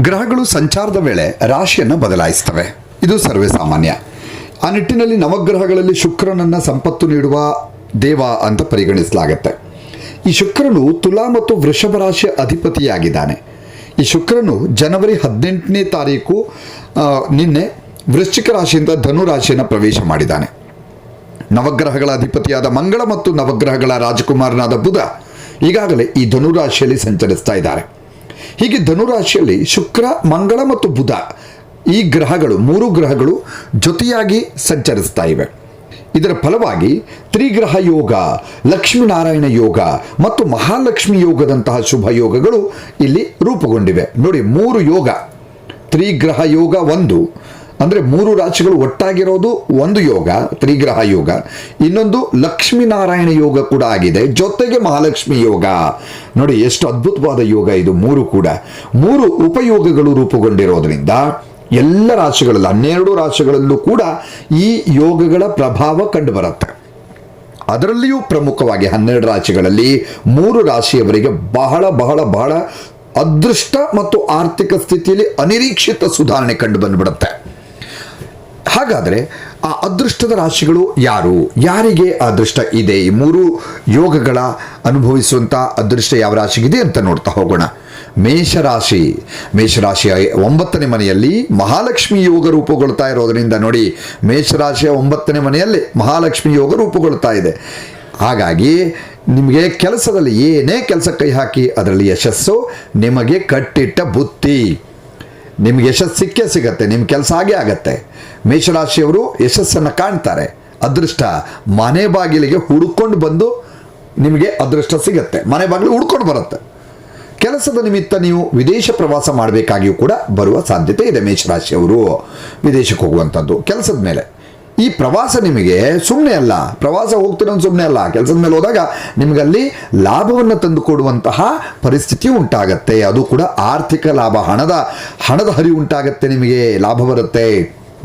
ಗ್ರಹಗಳು ಸಂಚಾರದ ವೇಳೆ ರಾಶಿಯನ್ನು ಬದಲಾಯಿಸ್ತವೆ. ಇದು ಸರ್ವೇ ಸಾಮಾನ್ಯ. ಆ ನಿಟ್ಟಿನಲ್ಲಿ ನವಗ್ರಹಗಳಲ್ಲಿ ಶುಕ್ರನನ್ನು ಸಂಪತ್ತು ನೀಡುವ ದೇವ ಅಂತ ಪರಿಗಣಿಸಲಾಗುತ್ತೆ. ಈ ಶುಕ್ರನು ತುಲಾ ಮತ್ತು ವೃಷಭ ರಾಶಿಯ ಅಧಿಪತಿಯಾಗಿದ್ದಾನೆ. ಈ ಶುಕ್ರನು ಜನವರಿ ಹದಿನೆಂಟನೇ ತಾರೀಕು ನಿನ್ನೆ ವೃಶ್ಚಿಕ ರಾಶಿಯಿಂದ ಧನು ರಾಶಿಯನ್ನು ಪ್ರವೇಶ ಮಾಡಿದ್ದಾನೆ. ನವಗ್ರಹಗಳ ಅಧಿಪತಿಯಾದ ಮಂಗಳ ಮತ್ತು ನವಗ್ರಹಗಳ ರಾಜಕುಮಾರನಾದ ಬುಧ ಈಗಾಗಲೇ ಈ ಧನುರಾಶಿಯಲ್ಲಿ ಸಂಚರಿಸ್ತಾ ಇದ್ದಾರೆ. ಹೀಗೆ ಧನುರಾಶಿಯಲ್ಲಿ ಶುಕ್ರ, ಮಂಗಳ ಮತ್ತು ಬುಧ ಈ ಗ್ರಹಗಳು, ಮೂರು ಗ್ರಹಗಳು ಜೊತೆಯಾಗಿ ಸಂಚರಿಸ್ತಾ ಇವೆ. ಇದರ ಫಲವಾಗಿ ತ್ರಿಗ್ರಹ ಯೋಗ, ಲಕ್ಷ್ಮೀನಾರಾಯಣ ಯೋಗ ಮತ್ತು ಮಹಾಲಕ್ಷ್ಮಿ ಯೋಗದಂತಹ ಶುಭ ಯೋಗಗಳು ಇಲ್ಲಿ ರೂಪುಗೊಂಡಿವೆ. ನೋಡಿ, ಮೂರು ಯೋಗ. ತ್ರಿಗ್ರಹ ಯೋಗ ಒಂದು ಅಂದರೆ ಮೂರು ರಾಶಿಗಳು ಒಟ್ಟಾಗಿರೋದು ಒಂದು ಯೋಗ, ತ್ರಿಗ್ರಹ ಯೋಗ. ಇನ್ನೊಂದು ಲಕ್ಷ್ಮೀನಾರಾಯಣ ಯೋಗ ಕೂಡ ಆಗಿದೆ. ಜೊತೆಗೆ ಮಹಾಲಕ್ಷ್ಮಿ ಯೋಗ. ನೋಡಿ, ಎಷ್ಟು ಅದ್ಭುತವಾದ ಯೋಗ ಇದು, ಮೂರು ಕೂಡ. ಮೂರು ಉಪಯೋಗಗಳು ರೂಪುಗೊಂಡಿರೋದ್ರಿಂದ ಎಲ್ಲ ರಾಶಿಗಳಲ್ಲಿ, ಹನ್ನೆರಡು ರಾಶಿಗಳಲ್ಲೂ ಕೂಡ ಈ ಯೋಗಗಳ ಪ್ರಭಾವ ಕಂಡುಬರುತ್ತೆ. ಅದರಲ್ಲಿಯೂ ಪ್ರಮುಖವಾಗಿ ಹನ್ನೆರಡು ರಾಶಿಗಳಲ್ಲಿ ಮೂರು ರಾಶಿಯವರಿಗೆ ಬಹಳ ಬಹಳ ಬಹಳ ಅದೃಷ್ಟ ಮತ್ತು ಆರ್ಥಿಕ ಸ್ಥಿತಿಯಲ್ಲಿ ಅನಿರೀಕ್ಷಿತ ಸುಧಾರಣೆ ಕಂಡು ಬಂದ್ಬಿಡುತ್ತೆ. ಹಾಗಾದರೆ ಆ ಅದೃಷ್ಟದ ರಾಶಿಗಳು ಯಾರು? ಯಾರಿಗೆ ಅದೃಷ್ಟ ಇದೆ? ಈ ಮೂರು ಯೋಗಗಳ ಅನುಭವಿಸುವಂಥ ಅದೃಷ್ಟ ಯಾವ ರಾಶಿಗಿದೆ ಅಂತ ನೋಡ್ತಾ ಹೋಗೋಣ. ಮೇಷರಾಶಿ. ಮೇಷರಾಶಿಯ ಒಂಬತ್ತನೇ ಮನೆಯಲ್ಲಿ ಮಹಾಲಕ್ಷ್ಮಿ ಯೋಗ ರೂಪುಗೊಳ್ತಾ ಇರೋದರಿಂದ ನೋಡಿ, ಮೇಷರಾಶಿಯ ಒಂಬತ್ತನೇ ಮನೆಯಲ್ಲಿ ಮಹಾಲಕ್ಷ್ಮಿ ಯೋಗ ರೂಪುಗೊಳ್ತಾ ಇದೆ. ಹಾಗಾಗಿ ನಿಮಗೆ ಕೆಲಸದಲ್ಲಿ ಏನೇ ಕೆಲಸ ಕೈ ಹಾಕಿ, ಅದರಲ್ಲಿ ಯಶಸ್ಸು, ನಿಮಗೆ ಕಟ್ಟಿಟ್ಟ ಬುತ್ತಿ ನಿಮ್ಗೆ ಯಶಸ್ಸು ಸಿಕ್ಕೇ ಸಿಗತ್ತೆ ನಿಮ್ಮ ಕೆಲಸ ಆಗೇ ಆಗತ್ತೆ. ಮೇಷರಾಶಿಯವರು ಯಶಸ್ಸನ್ನು ಕಾಣ್ತಾರೆ. ಅದೃಷ್ಟ ಮನೆ ಬಾಗಿಲಿಗೆ ಹುಡುಕೊಂಡು ಬಂದು ನಿಮಗೆ ಅದೃಷ್ಟ ಸಿಗತ್ತೆ. ಮನೆ ಬಾಗಿಲು ಹುಡ್ಕೊಂಡು ಬರುತ್ತೆ. ಕೆಲಸದ ನಿಮಿತ್ತ ನೀವು ವಿದೇಶ ಪ್ರವಾಸ ಮಾಡಬೇಕಾಗಿಯೂ ಕೂಡ ಬರುವ ಸಾಧ್ಯತೆ ಇದೆ ಮೇಷರಾಶಿಯವರು. ವಿದೇಶಕ್ಕೆ ಹೋಗುವಂಥದ್ದು, ಕೆಲಸದ ಮೇಲೆ. ಈ ಪ್ರವಾಸ ನಿಮಗೆ ಸುಮ್ಮನೆ ಅಲ್ಲ, ಪ್ರವಾಸ ಹೋಗ್ತಿರೋ ಸುಮ್ಮನೆ ಅಲ್ಲ, ಕೆಲಸದ ಮೇಲೆ ಹೋದಾಗ ನಿಮಗಲ್ಲಿ ಲಾಭವನ್ನು ತಂದು ಕೊಡುವಂತಹ ಪರಿಸ್ಥಿತಿ ಉಂಟಾಗತ್ತೆ, ಅದು ಕೂಡ ಆರ್ಥಿಕ ಲಾಭ, ಹಣದ ಹಣದ ಹರಿವು ಉಂಟಾಗತ್ತೆ ನಿಮಗೆ, ಲಾಭ ಬರುತ್ತೆ.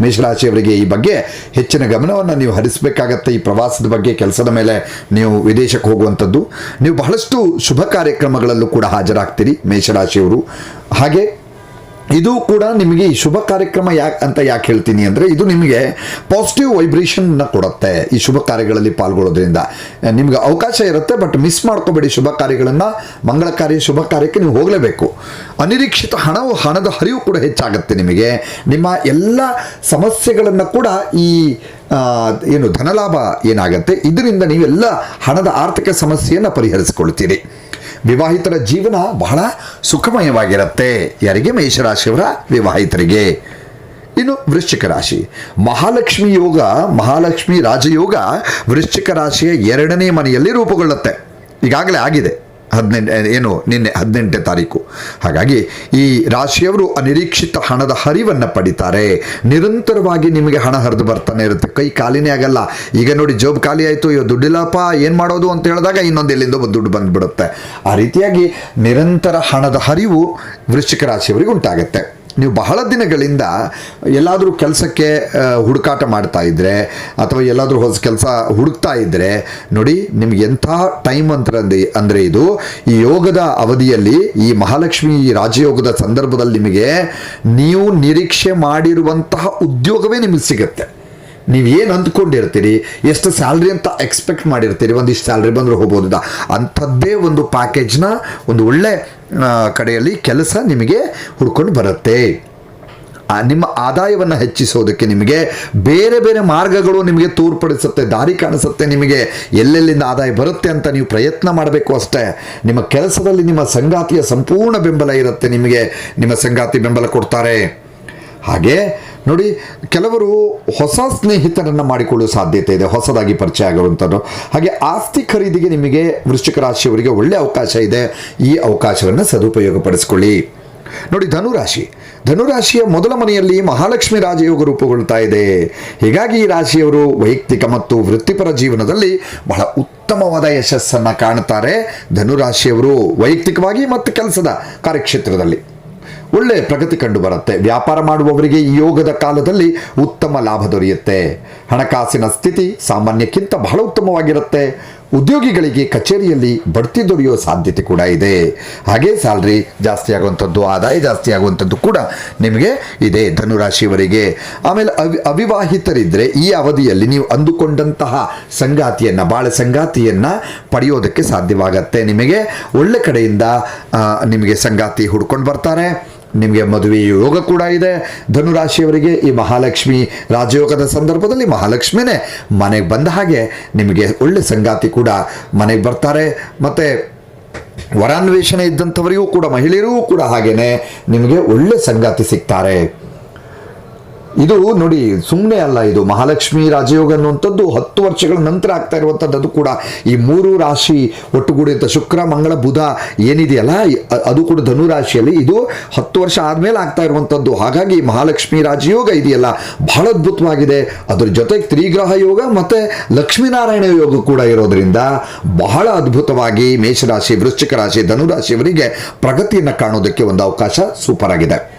ಮೇಷರಾಶಿಯವರಿಗೆ ಈ ಬಗ್ಗೆ ಹೆಚ್ಚಿನ ಗಮನವನ್ನು ನೀವು ಹರಿಸಬೇಕಾಗತ್ತೆ ಈ ಪ್ರವಾಸದ ಬಗ್ಗೆ, ಕೆಲಸದ ಮೇಲೆ ನೀವು ವಿದೇಶಕ್ಕೆ ಹೋಗುವಂಥದ್ದು. ನೀವು ಬಹಳಷ್ಟು ಶುಭ ಕಾರ್ಯಕ್ರಮಗಳಲ್ಲೂ ಕೂಡ ಹಾಜರಾಗ್ತೀರಿ ಮೇಷರಾಶಿಯವರು. ಹಾಗೆ ಇದು ಕೂಡ ನಿಮಗೆ ಈ ಶುಭ ಕಾರ್ಯಕ್ರಮ ಯಾಕೆ ಅಂತ ಯಾಕೆ ಹೇಳ್ತೀನಿ ಅಂದರೆ ಇದು ನಿಮಗೆ ಪಾಸಿಟಿವ್ ವೈಬ್ರೇಷನ್ನ ಕೊಡುತ್ತೆ ಈ ಶುಭ ಕಾರ್ಯಗಳಲ್ಲಿ ಪಾಲ್ಗೊಳ್ಳೋದ್ರಿಂದ. ನಿಮ್ಗೆ ಅವಕಾಶ ಇರುತ್ತೆ ಬಟ್ ಮಿಸ್ ಮಾಡ್ಕೋಬೇಡಿ ಶುಭ ಕಾರ್ಯಗಳನ್ನು. ಮಂಗಳ ಕಾರ್ಯ ಶುಭ ಕಾರ್ಯಕ್ಕೆ ನೀವು ಹೋಗಲೇಬೇಕು. ಅನಿರೀಕ್ಷಿತ ಹಣವು, ಹಣದ ಹರಿವು ಕೂಡ ಹೆಚ್ಚಾಗುತ್ತೆ ನಿಮಗೆ. ನಿಮ್ಮ ಎಲ್ಲ ಸಮಸ್ಯೆಗಳನ್ನು ಕೂಡ ಈ ಏನು ಧನಲಾಭ ಏನಾಗುತ್ತೆ, ಇದರಿಂದ ನೀವೆಲ್ಲ ಹಣದ ಆರ್ಥಿಕ ಸಮಸ್ಯೆಯನ್ನು ಪರಿಹರಿಸಿಕೊಳ್ತೀರಿ. ವಿವಾಹಿತರ ಜೀವನ ಬಹಳ ಸುಖಮಯವಾಗಿರುತ್ತೆ. ಯಾರಿಗೆ? ಮೇಷರಾಶಿಯವರ ವಿವಾಹಿತರಿಗೆ. ಇನ್ನು ವೃಶ್ಚಿಕ ರಾಶಿ. ಮಹಾಲಕ್ಷ್ಮಿ ಯೋಗ, ಮಹಾಲಕ್ಷ್ಮಿ ರಾಜಯೋಗ ವೃಶ್ಚಿಕ ರಾಶಿಯ ಎರಡನೇ ಮನೆಯಲ್ಲಿ ರೂಪುಗೊಳ್ಳುತ್ತೆ. ಈಗಾಗಲೇ ಆಗಿದೆ. ಹದಿನೆಂಟು ಏನು, ನಿನ್ನೆ ಹದಿನೆಂಟನೇ ತಾರೀಕು. ಹಾಗಾಗಿ ಈ ರಾಶಿಯವರು ಅನಿರೀಕ್ಷಿತ ಹಣದ ಹರಿವನ್ನು ಪಡಿತಾರೆ. ನಿರಂತರವಾಗಿ ನಿಮಗೆ ಹಣ ಹರಿದು ಬರ್ತಾನೆ ಇರುತ್ತೆ. ಕೈ ಖಾಲಿನೇ ಆಗಲ್ಲ. ಈಗ ನೋಡಿ ಜೋಬ್ ಖಾಲಿ ಆಯಿತು, ಅಯ್ಯೋ, ದುಡ್ಡಿಲ್ಲಪ್ಪ, ಏನು ಮಾಡೋದು ಅಂತ ಹೇಳಿದಾಗ ಇನ್ನೊಂದು ಎಲ್ಲಿಂದ ದುಡ್ಡು ಬಂದುಬಿಡುತ್ತೆ. ಆ ರೀತಿಯಾಗಿ ನಿರಂತರ ಹಣದ ಹರಿವು ವೃಶ್ಚಿಕ ರಾಶಿಯವರಿಗೆ ಉಂಟಾಗುತ್ತೆ. ನೀವು ಬಹಳ ದಿನಗಳಿಂದ ಎಲ್ಲಾದರೂ ಕೆಲಸಕ್ಕೆ ಹುಡುಕಾಟ ಮಾಡ್ತಾ ಇದ್ದರೆ ಅಥವಾ ಎಲ್ಲಾದರೂ ಹೊಸ ಕೆಲಸ ಹುಡುಕ್ತಾ ಇದ್ದರೆ ನೋಡಿ ನಿಮ್ಗೆ ಎಂಥ ಟೈಮ್ ಅಂತ ಅಂದರೆ ಇದು, ಈ ಯೋಗದ ಅವಧಿಯಲ್ಲಿ, ಈ ಮಹಾಲಕ್ಷ್ಮಿ ರಾಜಯೋಗದ ಸಂದರ್ಭದಲ್ಲಿ ನಿಮಗೆ ನೀವು ನಿರೀಕ್ಷೆ ಮಾಡಿರುವಂತಹ ಉದ್ಯೋಗವೇ ನಿಮಗೆ ಸಿಗುತ್ತೆ. ನೀವು ಏನು ಅಂದ್ಕೊಂಡಿರ್ತೀರಿ, ಎಷ್ಟು ಸ್ಯಾಲ್ರಿ ಅಂತ ಎಕ್ಸ್ಪೆಕ್ಟ್ ಮಾಡಿರ್ತೀರಿ, ಒಂದಿಷ್ಟು ಸ್ಯಾಲ್ರಿ ಬಂದರೂ ಹೋಗ್ಬೋದಿಲ್ಲ ಅಂಥದ್ದೇ ಒಂದು ಪ್ಯಾಕೇಜ್ನ ಒಂದು ಒಳ್ಳೆ ಕಡೆಯಲ್ಲಿ ಕೆಲಸ ನಿಮಗೆ ಹುಡ್ಕೊಂಡು ಬರುತ್ತೆ. ನಿಮ್ಮ ಆದಾಯವನ್ನು ಹೆಚ್ಚಿಸೋದಕ್ಕೆ ನಿಮಗೆ ಬೇರೆ ಬೇರೆ ಮಾರ್ಗಗಳು ನಿಮಗೆ ತೋರ್ಪಡಿಸುತ್ತೆ, ದಾರಿ ಕಾಣಿಸುತ್ತೆ ನಿಮಗೆ. ಎಲ್ಲೆಲ್ಲಿಂದ ಆದಾಯ ಬರುತ್ತೆ ಅಂತ ನೀವು ಪ್ರಯತ್ನ ಮಾಡಬೇಕು ಅಷ್ಟೇ. ನಿಮ್ಮ ಕೆಲಸದಲ್ಲಿ ನಿಮ್ಮ ಸಂಗಾತಿಯ ಸಂಪೂರ್ಣ ಬೆಂಬಲ ಇರುತ್ತೆ ನಿಮಗೆ. ನಿಮ್ಮ ಸಂಗಾತಿ ಬೆಂಬಲ ಕೊಡ್ತಾರೆ. ಹಾಗೆ ನೋಡಿ, ಕೆಲವರು ಹೊಸ ಸ್ನೇಹಿತರನ್ನು ಮಾಡಿಕೊಳ್ಳುವ ಸಾಧ್ಯತೆ ಇದೆ, ಹೊಸದಾಗಿ ಪರಿಚಯ ಆಗುವಂಥದ್ದು. ಹಾಗೆ ಆಸ್ತಿ ಖರೀದಿಗೆ ನಿಮಗೆ ವೃಶ್ಚಿಕ ರಾಶಿಯವರಿಗೆ ಒಳ್ಳೆ ಅವಕಾಶ ಇದೆ, ಈ ಅವಕಾಶವನ್ನು ಸದುಪಯೋಗಪಡಿಸಿಕೊಳ್ಳಿ. ನೋಡಿ, ಧನುರಾಶಿ. ಧನುರಾಶಿಯ ಮೊದಲ ಮನೆಯಲ್ಲಿ ಮಹಾಲಕ್ಷ್ಮಿ ರಾಜಯೋಗ ರೂಪುಗೊಳ್ತಾ ಇದೆ. ಹೀಗಾಗಿ ಈ ರಾಶಿಯವರು ವೈಯಕ್ತಿಕ ಮತ್ತು ವೃತ್ತಿಪರ ಜೀವನದಲ್ಲಿ ಬಹಳ ಉತ್ತಮವಾದ ಯಶಸ್ಸನ್ನು ಕಾಣ್ತಾರೆ ಧನುರಾಶಿಯವರು ವೈಯಕ್ತಿಕವಾಗಿ ಮತ್ತು ಕೆಲಸದ ಕಾರ್ಯಕ್ಷೇತ್ರದಲ್ಲಿ. ಒಳ್ಳೆ ಪ್ರಗತಿ ಕಂಡು ಬರುತ್ತೆ ವ್ಯಾಪಾರ ಮಾಡುವವರಿಗೆ ಈ ಯೋಗದ ಕಾಲದಲ್ಲಿ ಉತ್ತಮ ಲಾಭ ದೊರೆಯುತ್ತೆ. ಹಣಕಾಸಿನ ಸ್ಥಿತಿ ಸಾಮಾನ್ಯಕ್ಕಿಂತ ಬಹಳ ಉತ್ತಮವಾಗಿರುತ್ತೆ. ಉದ್ಯೋಗಿಗಳಿಗೆ ಕಚೇರಿಯಲ್ಲಿ ಬಡ್ತಿ ದೊರೆಯುವ ಸಾಧ್ಯತೆ ಕೂಡ ಇದೆ. ಹಾಗೆ ಸ್ಯಾಲ್ರಿ ಜಾಸ್ತಿ ಆಗುವಂಥದ್ದು, ಆದಾಯ ಜಾಸ್ತಿ ಆಗುವಂಥದ್ದು ಕೂಡ ನಿಮಗೆ ಇದೆ ಧನುರಾಶಿಯವರಿಗೆ. ಆಮೇಲೆ ಅವಿ ಅವಿವಾಹಿತರಿದ್ದರೆ ಈ ಅವಧಿಯಲ್ಲಿ ನೀವು ಅಂದುಕೊಂಡಂತಹ ಸಂಗಾತಿಯನ್ನು, ಬಾಳ ಸಂಗಾತಿಯನ್ನು ಪಡೆಯೋದಕ್ಕೆ ಸಾಧ್ಯವಾಗತ್ತೆ. ನಿಮಗೆ ಒಳ್ಳೆ ಕಡೆಯಿಂದ ನಿಮಗೆ ಸಂಗಾತಿ ಹುಡ್ಕೊಂಡು ಬರ್ತಾರೆ. ನಿಮಗೆ ಮದುವೆ ಯೋಗ ಕೂಡ ಇದೆ. ಧನುರಾಶಿಯವರಿಗೆ ಈ ಮಹಾಲಕ್ಷ್ಮಿ ರಾಜಯೋಗದ ಸಂದರ್ಭದಲ್ಲಿ ಮಹಾಲಕ್ಷ್ಮಿನೇ ಮನೆಗೆ ಬಂದ ಹಾಗೆ ನಿಮಗೆ ಒಳ್ಳೆ ಸಂಗಾತಿ ಕೂಡ ಮನೆಗೆ ಬರ್ತಾರೆ. ಮತ್ತು ವರಾನ್ವೇಷಣೆ ಇದ್ದಂಥವರಿಗೂ ಕೂಡ ಮಹಿಳೆಯರಿಗೂ ಕೂಡ ಹಾಗೆಯೇ ನಿಮಗೆ ಒಳ್ಳೆ ಸಂಗಾತಿ ಸಿಗ್ತಾರೆ. ಇದು ನೋಡಿ ಸುಮ್ಮನೆ ಅಲ್ಲ ಇದು. ಮಹಾಲಕ್ಷ್ಮಿ ರಾಜಯೋಗ ಅನ್ನುವಂಥದ್ದು ಹತ್ತು ವರ್ಷಗಳ ನಂತರ ಆಗ್ತಾ ಇರುವಂಥದ್ದು. ಕೂಡ ಈ ಮೂರು ರಾಶಿ ಒಟ್ಟುಗೂಡಿದ ಶುಕ್ರ, ಮಂಗಳ, ಬುಧ ಏನಿದೆಯಲ್ಲ ಅದು ಕೂಡ ಧನು ರಾಶಿಯಲ್ಲಿ ಇದು ಹತ್ತು ವರ್ಷ ಆದಮೇಲೆ ಆಗ್ತಾ ಇರುವಂಥದ್ದು. ಹಾಗಾಗಿ ಮಹಾಲಕ್ಷ್ಮಿ ರಾಜಯೋಗ ಇದೆಯಲ್ಲ, ಬಹಳ ಅದ್ಭುತವಾಗಿದೆ. ಅದರ ಜೊತೆಗೆ ತ್ರಿಗ್ರಹ ಯೋಗ ಮತ್ತು ಲಕ್ಷ್ಮೀನಾರಾಯಣ ಯೋಗ ಕೂಡ ಇರೋದರಿಂದ ಬಹಳ ಅದ್ಭುತವಾಗಿ ಮೇಷರಾಶಿ, ವೃಶ್ಚಿಕ ರಾಶಿ, ಧನುರಾಶಿಯವರಿಗೆ ಪ್ರಗತಿಯನ್ನು ಕಾಣೋದಕ್ಕೆ ಒಂದು ಅವಕಾಶ ಸೂಪರ್ ಆಗಿದೆ